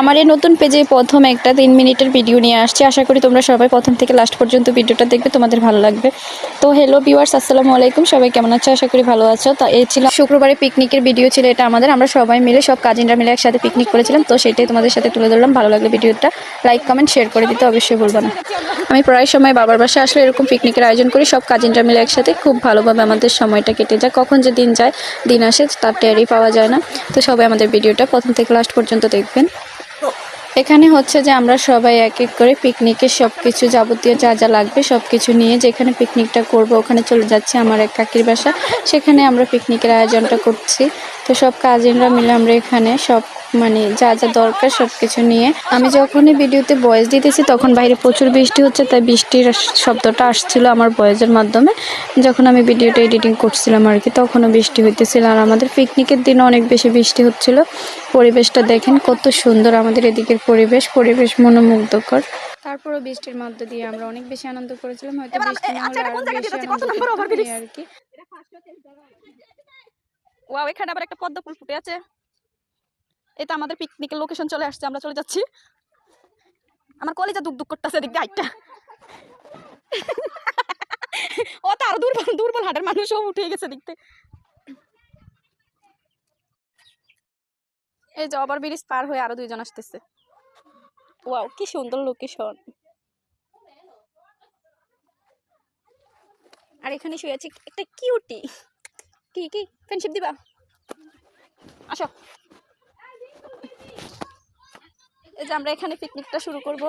আমার এই নতুন পেজে প্রথম একটা তিন মিনিটের ভিডিও নিয়ে আসছি। আশা করি তোমরা সবাই প্রথম থেকে লাস্ট পর্যন্ত ভিডিওটা দেখবে, তোমাদের ভালো লাগবে। তো হ্যালো ভিউয়ার্স আসসালামু আলাইকুম। সবাই কেমন আছো? আশা করি ভালো আছো। তো এই ছিল শুক্রবারে পিকনিকের ভিডিও ছিল, এটা আমাদের। আমরা সবাই মিলে, সব কাজিনরা মিলে একসাথে পিকনিক করেছিলাম। তো সেটাই তোমাদের সাথে তুলে ধরলাম। ভালো লাগলে ভিডিওটা লাইক কমেন্ট শেয়ার করে দিতে অবশ্যই বলব না। আমি প্রায় সময় বাবার বাসায় আসলে এরকম পিকনিকের আয়োজন করি। সব কাজিনরা মিলে একসাথে খুব ভালোভাবে আমাদের সময়টা কেটে যায়। কখন যে দিন যায়, দিন আসে, তার টেরই পাওয়া যায় না। তো সবাই আমাদের ভিডিওটা প্রথম থেকে লাস্ট পর্যন্ত দেখবেন। এখানে হচ্ছে যে আমরা সবাই এক এক করে পিকনিকের সব কিছু যাবতীয় যা যা লাগবে সব কিছু নিয়ে যেখানে পিকনিকটা করব, ওখানে চলে যাচ্ছে আমার এক কাকির বাসা। সেখানে আমরা পিকনিকের আয়োজনটা করছি। তো সব কাজিনরা মিলে আমরা এখানে সব মানে যা যা দরকার সব কিছু নিয়ে। আমি যখনই ভিডিওতে ভয়েস দিতেছি, তখন বাইরে প্রচুর বৃষ্টি হচ্ছে, তাই বৃষ্টির শব্দটা আসছিল আমার ভয়েসের মাধ্যমে। যখন আমি ভিডিওটা এডিটিং করছিলাম আর কি, তখনও বৃষ্টি হইতেছিল। আর আমাদের পিকনিকের দিনে অনেক বেশি বৃষ্টি হচ্ছিল। পরিবেশটা দেখেন কত সুন্দর আমাদের এদিকের পরিবেশ পরিবেশ মনোমুগ্ধকর। তারপরও বৃষ্টির মধ্য দিয়ে আমরা অনেক বেশি আনন্দ করেছিলাম, হয়তো বৃষ্টি আর কি। ওয়াও এখানে আবার একটা পদ্ম ফুল ফুটে আছে। এটা আমাদের পিকনিকের লোকেশন চলে আসছে, আমরা চলে যাচ্ছি। আমার কলেজে দুঃখ দুঃখ করতেছে দিয়ে হাইটটা ও তো আরও দুর্বল দুর্বল হাটের মানুষও উঠে গেছে দেখতে এই যে ওভার ব্রিজ পার হয়ে আরও দুইজন আসতেছে। ওয়াও কি সুন্দর লোকেশন আর এখানে শুয়ে আছি, একটা কিউটি কি কি? ফ্রেন্ডশিপ দিবা? আসো। আমরা এখানে পিকনিকটা শুরু করব।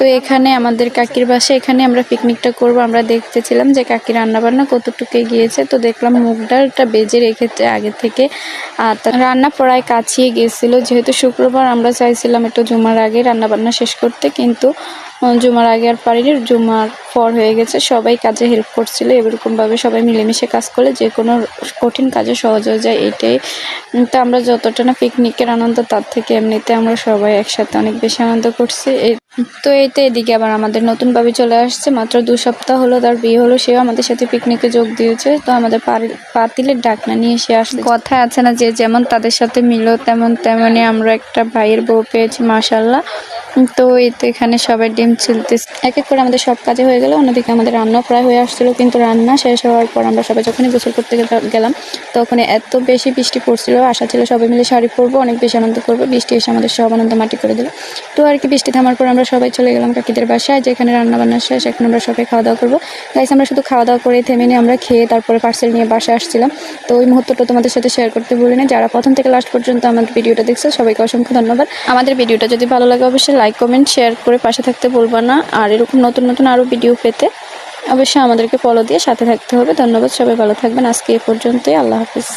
তো এখানে আমাদের কাকির বাসা এখানে আমরা পিকনিকটা করব। আমরা দেখতেছিলাম যে কাকি রান্না বান্না কতটুকু গিয়েছে। তো দেখলাম মুগ ডালটা বেজে রেখেছে আগে থেকে। আর রান্না প্রায় কাছিয়ে গেছিল। যেহেতু শুক্রবার আমরা চাইছিলাম একটু জুমার আগে রান্না বান্না শেষ করতে। কিন্তু জুমার আগে আর পারিনি, জুমার পর হয়ে গেছে। সবাই কাজে হেল্প করছিল, এরকমভাবে সবাই মিলেমিশে কাজ করলে যে কোনো কঠিন কাজে সহজ হয়ে যায় এটাই। তো আমরা যতটা না পিকনিকের আনন্দ, তার থেকে এমনিতে আমরা সবাই একসাথে অনেক বেশি আনন্দ করছি। এই, তো এইতে এদিকে আবার আমাদের নতুন ভাবি চলে আসছে। মাত্র দু সপ্তাহ হলো, তার বিয়ে হলো, সেও আমাদের সাথে পিকনিকে যোগ দিয়েছে। তো আমাদের পাতিলের ডাকনা নিয়ে সে আসছে। কথা আছে না, যে যেমন তাদের সাথে মিলো, তেমন তেমনই আমরা একটা ভাইয়ের বউ পেয়েছি মাশাল্লাহ তো এই তো এখানে সবাই ডিম ছিলতে এক এক করে আমাদের সব কাজে হয়ে গেল। অন্যদিকে আমাদের রান্নাও প্রায় হয়ে আসছিল, কিন্তু রান্না শেষ হওয়ার পর আমরা সবাই যখনই গোসল করতে গেল- গেলাম তখন এত বেশি বৃষ্টি পড়ছিল। আশা ছিল সবাই মিলে শাড়ি পরবো, অনেক বেশি আনন্দ করব। বৃষ্টি এসে আমাদের সব আনন্দ মাটি করে দিল। তো আর কি, বৃষ্টি থামার পর আমরা সবাই চলে গেলাম কাকিদের বাসায়, যেখানে রান্না বান্না শেষ। এখন আমরা সবাই খাওয়া দাওয়া করব। গাইস আমরা শুধু খাওয়া দাওয়া করে থেমে নিয়ে আমরা খেয়ে তারপরে পার্সেল নিয়ে বাসায় আসছিলাম। তো ওই মুহূর্তটা তোমাদের সাথে শেয়ার করতে ভুলি না যারা প্রথম থেকে লাস্ট পর্যন্ত আমাদের ভিডিওটা দেখছ, সবাইকে অসংখ্য ধন্যবাদ। আমাদের ভিডিওটা যদি ভালো লাগে, অবশ্যই লাইক কমেন্ট শেয়ার করে পাশে থাকতে বলবা না। আর এরকম নতুন নতুন আরও ভিডিও পেতে অবশ্যই আমাদেরকে ফলো দিয়ে সাথে থাকতে হবে। ধন্যবাদ, সবাই ভালো থাকবেন। আজকে এ পর্যন্তই। আল্লাহ হাফিজ।